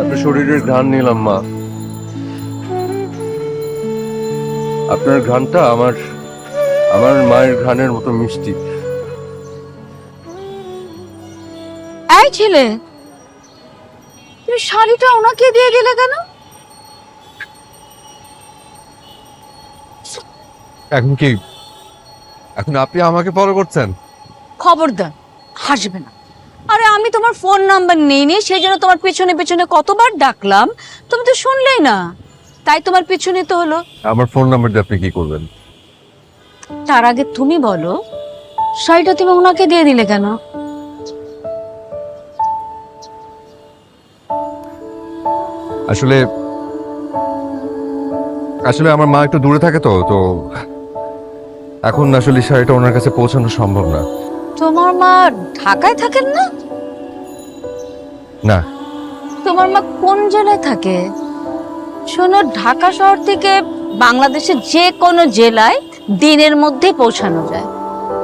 আপনার শরীরের ঘ্রাণ নিলাম মা। আপনার ঘ্রাণটা আমার আমার মায়ের ঘ্রাণের মতো মিষ্টি। এই ছেলে তুমি শাড়িটা ওনাকে দিয়ে দিলে কেন? এখন কি এখন আপনি আমাকে ফলো করছেন? খবরদার হাসবে না। আরে আমি তোমার ফোন নাম্বার নেই নি সেই জন্য তোমার পেছনে পেছনে কতবার ডাকলাম তুমি তো শুনলেই না। তাই তোমার পেছনে তো হলো। আমার ফোন নাম্বার দিয়ে আপনি কি করবেন? তার আগে তুমি বলো শাড়িটা তুমি ওনাকে দিয়ে দিলে কেন? আসলে আসলে আমার মা একটু দূরে থাকে তো তো এখন আসলে শাড়িটা ওনার কাছে পৌঁছানো সম্ভব না। তোমার মা ঢাকায় থাকেন না? না। তোমার মা কোন জেলায় থাকে? শোনো ঢাকা শহর থেকে বাংলাদেশের যে কোনো জেলায় দিনের মধ্যে পৌঁছানো যায়।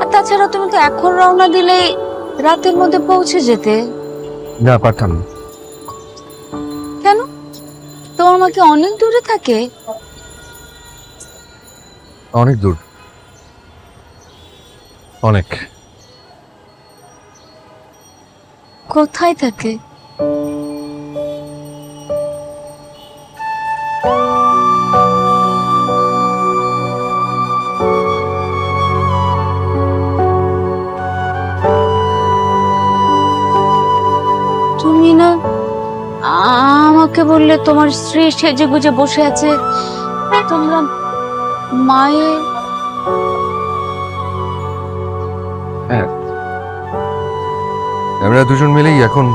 আর তাছাড়া তুমি তো এখন রওনা দিলেই রাতের মধ্যে পৌঁছে যেতে। না পাঠান কেন? তোমার মা কি অনেক দূরে থাকে? অনেক দূর। অনেক। কোথায় থাকে? তুমি না আমাকে বললে তোমার স্ত্রী সেজে গুজে বসে আছে। তোমরা মায়ের আমরা দুজন মিলেই এখন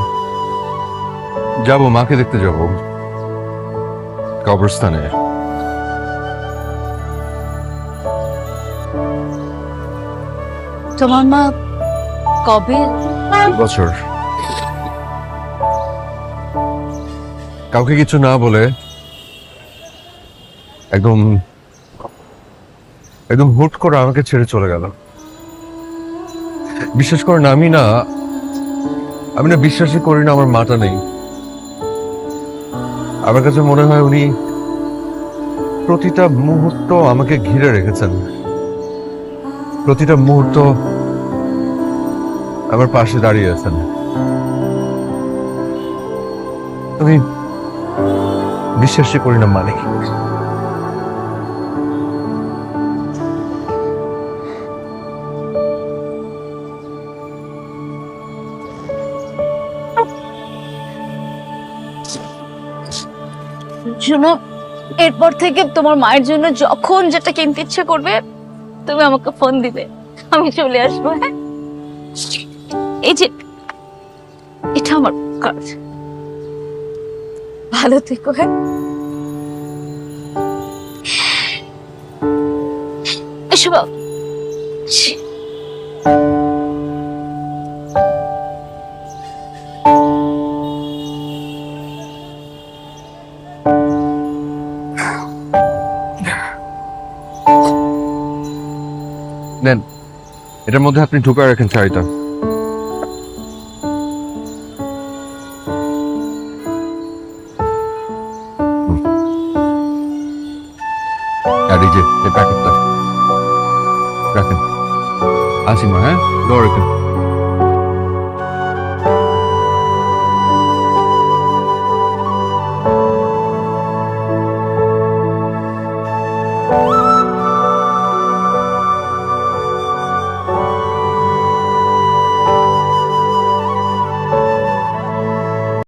যাব মাকে দেখতে যাব। কবরস্থানে। তোমার মা কবে? বছর। কাউকে কিছু না বলে একদম একদম হুট করে আমাকে ছেড়ে চলে গেল। বিশ্বাস করেন আমি না আমি না বিশ্বাসই করি না, আমার মাটা নেই। আমার কাছে মনে হয় উনি প্রতিটা মুহূর্ত আমাকে ঘিরে রেখেছেন। প্রতিটা মুহূর্ত আমার পাশে দাঁড়িয়ে আছেন। আমি বিশ্বাসই করি না মানে শোনো, এরপর থেকে তোমার মায়ের জন্য যখন যেটা কিনতে ইচ্ছে করবে, তুমি আমাকে ফোন দিবে। আমি চলে আসব হ্যাঁ? এই যে, এটা আমার কাজ ভালো থেকো হ্যাঁ? এসো নেন। এটার মধ্যে আপনি ঢুকায় রাখেন হুম। আর প্যাকেটটা রাখেন। আসি মা হ্যাঁ?